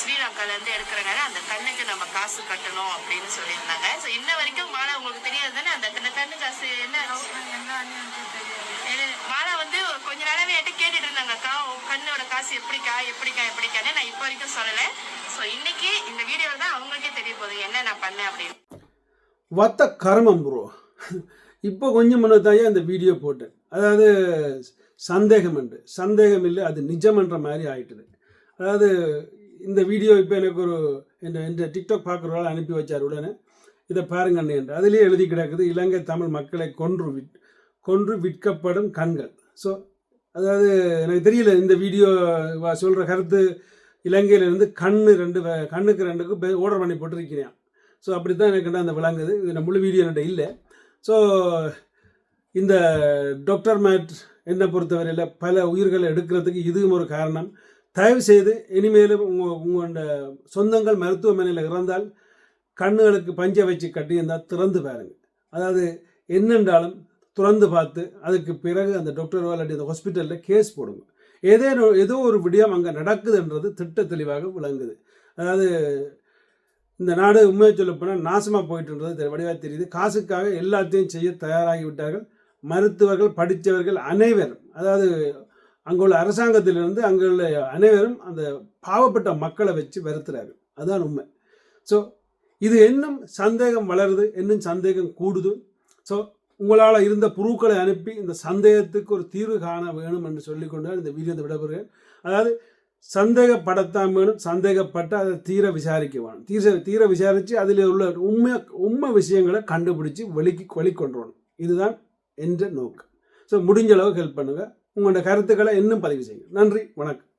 ஸ்ரீலங்காலேருந்து எடுக்கிறனால அந்த கண்ணுக்கு நம்ம காசு கட்டணும் அப்படின்னு சொல்லியிருந்தாங்க. ஸோ இன்ன வரைக்கும் மாலா உங்களுக்கு தெரியாது தானே? அந்த கண்ணு காசு என்ன? ஆச்சு? மாலா வந்து கொஞ்ச நாளாவே என்கிட்ட கேட்டுட்டு இருந்தாங்கக்கா உன் கண்ணோட காசு எப்படிக்கா எப்படிக்கா எப்படிக்கான்னு நான் இப்போ வரைக்கும் சொல்லலை. ஸோ இன்னைக்கு இந்த வீடியோவில் தான் அவங்களுக்கே தெரிய போகுது என்ன நான் பண்ணேன் அப்படின்னு. வத்த கர்மம் ப்ரோ இப்போ கொஞ்சம் முன்னதாயே அந்த வீடியோ போட்டேன்? அதாவது சந்தேகம் என்று சந்தேகம் இல்லை அது நிஜமன்ற மாதிரி ஆயிட்டுது. அதாவது இந்த வீடியோ இப்போ எனக்கு ஒரு என் என் டிக்டாக் பார்க்குறவரால் அனுப்பி வச்சார் உடனே இதை பாருங்கண்ணே என்று. அதிலே எழுதி கிடக்குது இலங்கை தமிழ் மக்களை கொன்று விட் கொன்று விற்கப்படும் கண்கள். ஸோ அதாவது எனக்கு தெரியல இந்த வீடியோ சொல்கிற கருத்து இலங்கையிலேருந்து கண்ணு ரெண்டு கண்ணுக்கு ரெண்டுக்கு ஆர்டர் பண்ணி போட்டிருக்கிறேன். ஸோ அப்படி தான் எனக்கு அந்த விளங்குது. இது நம்ம முழு வீடியோ என்கிட்ட இல்லை. ஸோ இந்த டாக்டர் மேட் என்னை பொறுத்தவரையில் பல உயிர்களை எடுக்கிறதுக்கு இதுவும் ஒரு காரணம். தயவு செய்து இனிமேலும் உங்கள் உங்களோட சொந்தங்கள் மருத்துவமனையில் இறந்தால் கண்ணுகளுக்கு பஞ்சை வச்சு கட்டியிருந்தால் திறந்து பாருங்க. அதாவது என்னென்றாலும் திறந்து பார்த்து அதுக்கு பிறகு அந்த டாக்டரோ இல்லாட்டி அந்த ஹாஸ்பிட்டலில் கேஸ் போடுங்க. ஏதேனோ ஏதோ ஒரு விடயம் அங்கே நடக்குதுன்றது திட்ட தெளிவாக விளங்குது. அதாவது இந்த நாடு உண்மையை சொல்லப்போனால் நாசமாக போயிட்டுன்றது வடிவாக தெரியுது. காசுக்காக எல்லாத்தையும் செய்ய தயாராகிவிட்டார்கள் மருத்துவர்கள் படித்தவர்கள் அனைவரும். அதாவது அங்குள்ள அரசாங்கத்திலிருந்து அங்குள்ள அனைவரும் அந்த பாவப்பட்ட மக்களை வச்சு வருத்துறாரு அதுதான் உண்மை. ஸோ இது இன்னும் சந்தேகம் வளருது இன்னும் சந்தேகம் கூடுது. ஸோ உங்களால் இருந்த புருக்களை அனுப்பி இந்த சந்தேகத்துக்கு ஒரு தீர்வு காண வேணும் என்று சொல்லிக்கொண்டு இந்த வீடியோ விடப்படுகிறேன் அதாவது சந்தேகப்படத்தான் வேணும் சந்தேகப்பட்டு அதை தீர விசாரிக்க வேணும். தீர தீர விசாரித்து அதில் உள்ள உண்மை உண்மை விஷயங்களை கண்டுபிடிச்சி வெளிக்கு வெளிக்கொண்டு வரணும். இதுதான் என்ற நோக்கம். ஸோ முடிஞ்ச அளவுக்கு ஹெல்ப் பண்ணுங்கள் உங்களோட கருத்துக்களை இன்னும் பதிவு செய்யுங்க நன்றி வணக்கம்.